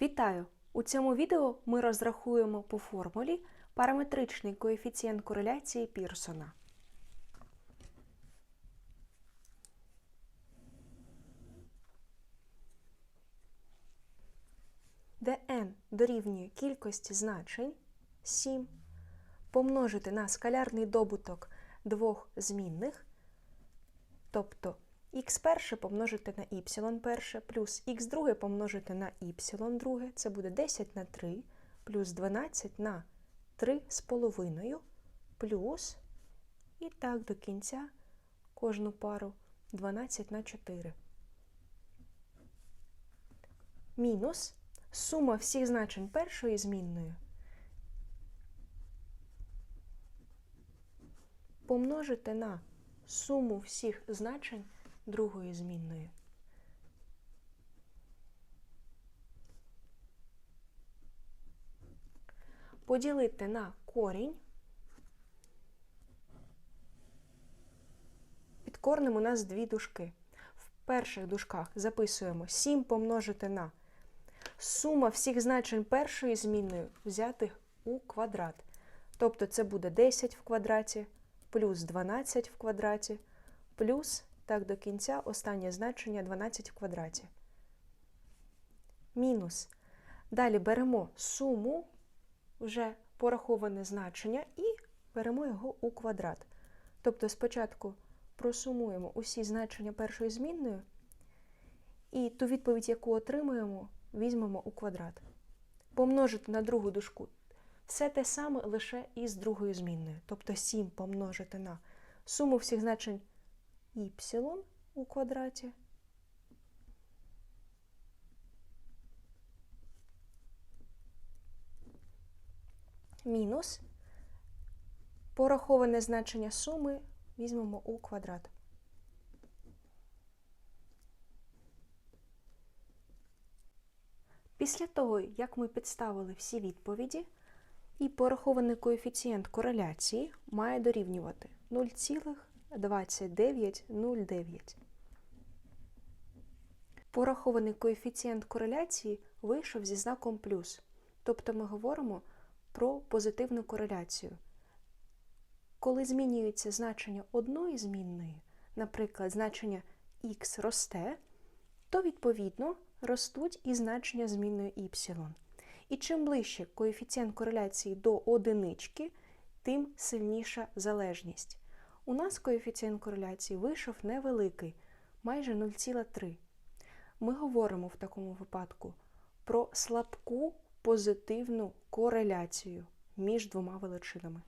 Вітаю! У цьому відео ми розрахуємо по формулі параметричний коефіцієнт кореляції Пірсона. де n дорівнює кількості значень 7, помножити на скалярний добуток двох змінних, тобто х перше помножити на y перше, плюс х друге помножити на y друге, це буде 10 на 3, плюс 12 на 3 з половиною, плюс, і так до кінця кожну пару 12 на 4. Мінус сума всіх значень першої змінної помножити на суму всіх значень другої змінної. Поділити на корінь. Під корнем у нас дві дужки. В перших дужках записуємо 7 помножити на сума всіх значень першої змінної взяти у квадрат. Тобто це буде 10 в квадраті, плюс 12 в квадраті, плюс, так до кінця, останнє значення 12 в квадраті. Мінус. Далі беремо суму, вже пораховане значення, і беремо його у квадрат. Тобто спочатку просумуємо усі значення першої змінної, і ту відповідь, яку отримуємо, візьмемо у квадрат. Помножити на другу дужку. Все те саме лише із другою змінною. Тобто 7 помножити на суму всіх значень y у квадраті. Мінус пораховане значення суми візьмемо у квадрат. Після того, як ми підставили всі відповіді, і порахований коефіцієнт кореляції має дорівнювати 0,2909. Порахований коефіцієнт кореляції вийшов зі знаком плюс, тобто ми говоримо про позитивну кореляцію. Коли змінюється значення одної змінної, наприклад, значення х росте, то відповідно ростуть і значення змінної y. І чим ближче коефіцієнт кореляції до одинички, тим сильніша залежність. У нас коефіцієнт кореляції вийшов невеликий, майже 0,3. Ми говоримо в такому випадку про слабку позитивну кореляцію між двома величинами.